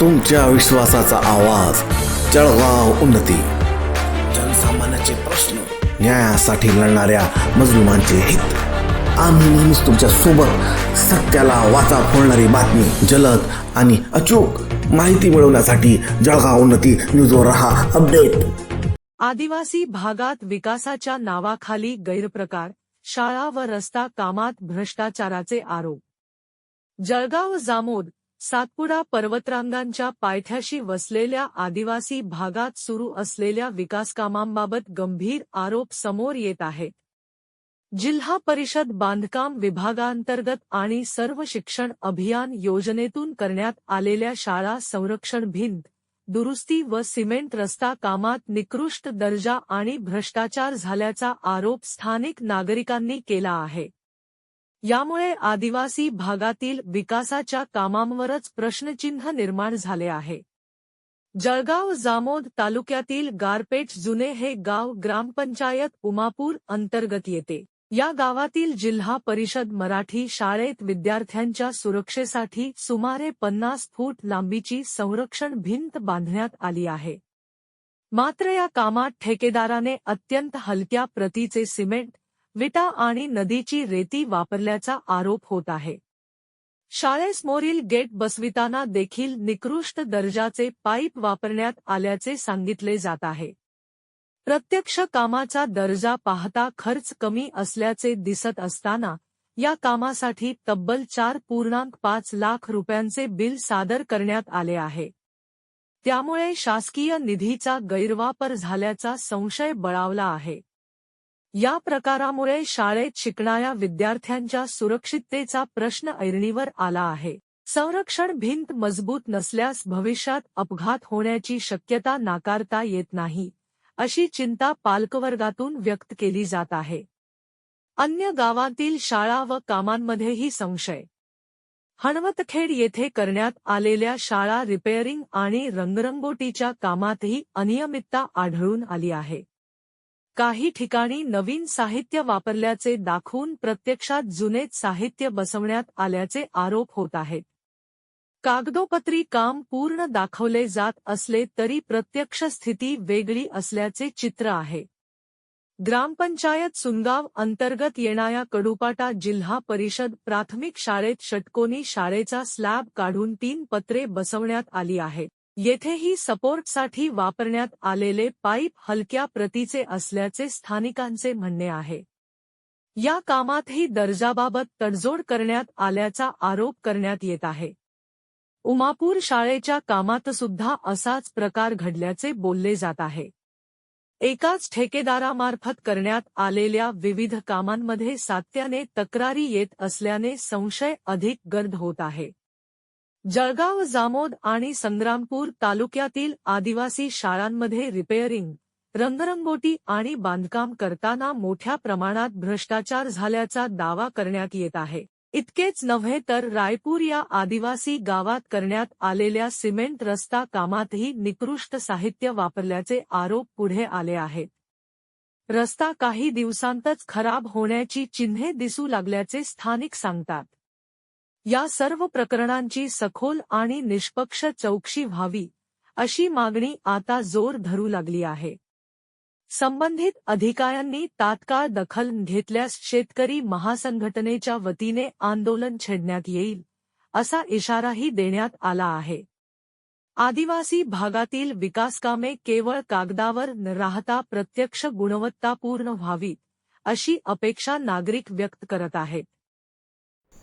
तुमच्या विश्वासाचा आवाज. जळगाव उन्नती. जनसामान्याचे प्रश्न न्यायासाठी लढणाऱ्या मजलुमांचे हित. आम्ही नेहमीच तुमच्यासोबत सत्याला वाचा फोडणारी बातमी जलद आणि अचूक माहिती मिळवण्यासाठी जळगाव उन्नती न्यूजवर रहा. अपडेट. आदिवासी भागात विकासाच्या नावाखाली गैरप्रकार शाळा व रस्ता कामात भ्रष्टाचाराचे आरोप. जळगाव जामोद सातपुडा पर्वतरांगांच्या पायथ्याशी वसलेल्या आदिवासी भागात सुरू असलेल्या विकासकामांबाबत गंभीर आरोप समोर येत आहेत. जिल्हा परिषद बांधकाम विभागांतर्गत आणि सर्व शिक्षण अभियान योजनेतून करण्यात आलेल्या शाळा संरक्षण भिंत दुरुस्ती व सिमेंट रस्ता कामात निकृष्ट दर्जा आणि भ्रष्टाचार झाल्याचा आरोप स्थानिक नागरिकांनी केला आहे. यामुळे आदिवासी भागातील विकासाच्या कामांवरच प्रश्नचिन्ह निर्माण झाले आहे. जळगाव जामोद तालुक्यातील गारपेठ जुने हे गाव ग्रामपंचायत उमापूर अंतर्गत येते. या गावातील जिल्हा परिषद मराठी शाळेत विद्यार्थ्यांच्या सुरक्षेसाठी सुमारे पन्नास फूट लांबीची संरक्षण भिंत बांधण्यात आली आहे. मात्र या कामात ठेकेदाराने अत्यंत हलक्या प्रतीचे सिमेंट विटा आणि नदीची रेती वापरल्याचा आरोप होत आहे. शाळेसमोरील गेट बसविताना देखील निकृष्ट दर्जाचे पाईप वापरण्यात आल्याचे सांगितले जात आहे. प्रत्यक्ष कामाचा दर्जा पाहता खर्च कमी असल्याचे दिसत असताना या कामासाठी तब्बल चार पूर्णांक पाच लाख रुपयांचे बिल सादर करण्यात आले आहे. त्यामुळे शासकीय निधीचा गैरवापर झाल्याचा संशय बळावला आहे. या प्रकारामुळे शाळेत शिकणाऱ्या विद्यार्थ्यांच्या सुरक्षिततेचा प्रश्न ऐरणीवर आला आहे. संरक्षण भिंत मजबूत नसल्यास भविष्यात अपघात होण्याची शक्यता नाकारता येत नाही अशी चिंता पालकवर्गातून व्यक्त केली जात आहे. अन्य गावातील शाळा व कामांमध्येही संशय. हणवतखेड येथे करण्यात आलेल्या शाळा रिपेअरिंग आणि रंगरंगोटीच्या कामातही अनियमितता आढळून आली आहे. काही ठिकाणी नवीन साहित्य वापरल्याचे दाखवून प्रत्यक्षात जुनेच साहित्य बसवण्यात आल्याचे आरोप होत आहेत. कागदोपत्री काम पूर्ण दाखवले जात असले तरी प्रत्यक्ष स्थिती वेगळी असल्याचे चित्र आहे. ग्रामपंचायत सुनगाव अंतर्गत येणाऱ्या कडुपाटा जिल्हा परिषद प्राथमिक शाळेत षटकोनी शाळेचा स्लॅब काढून तीन पत्रे बसवण्यात आली आहेत. येथेही सपोर्टसाठी वापरण्यात आलेले पाईप हलक्या प्रतीचे असल्याचे स्थानिकांचे म्हणणे आहे. या कामातही दर्जाबाबत तडजोड करण्यात आल्याचा आरोप करण्यात येत आहे. उमापूर शाळेच्या कामातसुद्धा असाच प्रकार घडल्याचे बोलले जात आहे. एकाच ठेकेदारामार्फत करण्यात आलेल्या विविध कामांमध्ये सातत्याने तक्रारी येत असल्याने संशय अधिक गर्द होत आहे. जळगाव जामोद आणि संग्रामपूर तालुक्यातील आदिवासी शाळांमध्ये रिपेअरिंग रंगरंगोटी आणि बांधकाम करताना मोठ्या प्रमाणात भ्रष्टाचार झाल्याचा दावा करण्यात येत आहे. इतकेच नव्हे तर रायपूर या आदिवासी गावात करण्यात आलेल्या सिमेंट रस्ता कामातही निकृष्ट साहित्य वापरल्याचे आरोप पुढे आले आहेत. रस्ता काही दिवसांतच खराब होण्याची चिन्हे दिसू लागल्याचे स्थानिक सांगतात. या सर्व प्रकरणांची सखोल आणि निष्पक्ष चौकशी व्हावी अशी मागणी आता जोर धरू लागली आहे. संबंधित अधिकाऱ्यांनी तात्काळ दखल घेतल्यास शेतकरी महासंघटनेच्या वतीने आंदोलन छेडण्यात येईल असा इशाराही देण्यात आला आहे. आदिवासी भागातील विकासकामे केवळ कागदावर न राहता प्रत्यक्ष गुणवत्तापूर्ण व्हावीत अशी अपेक्षा नागरिक व्यक्त करत आहेत.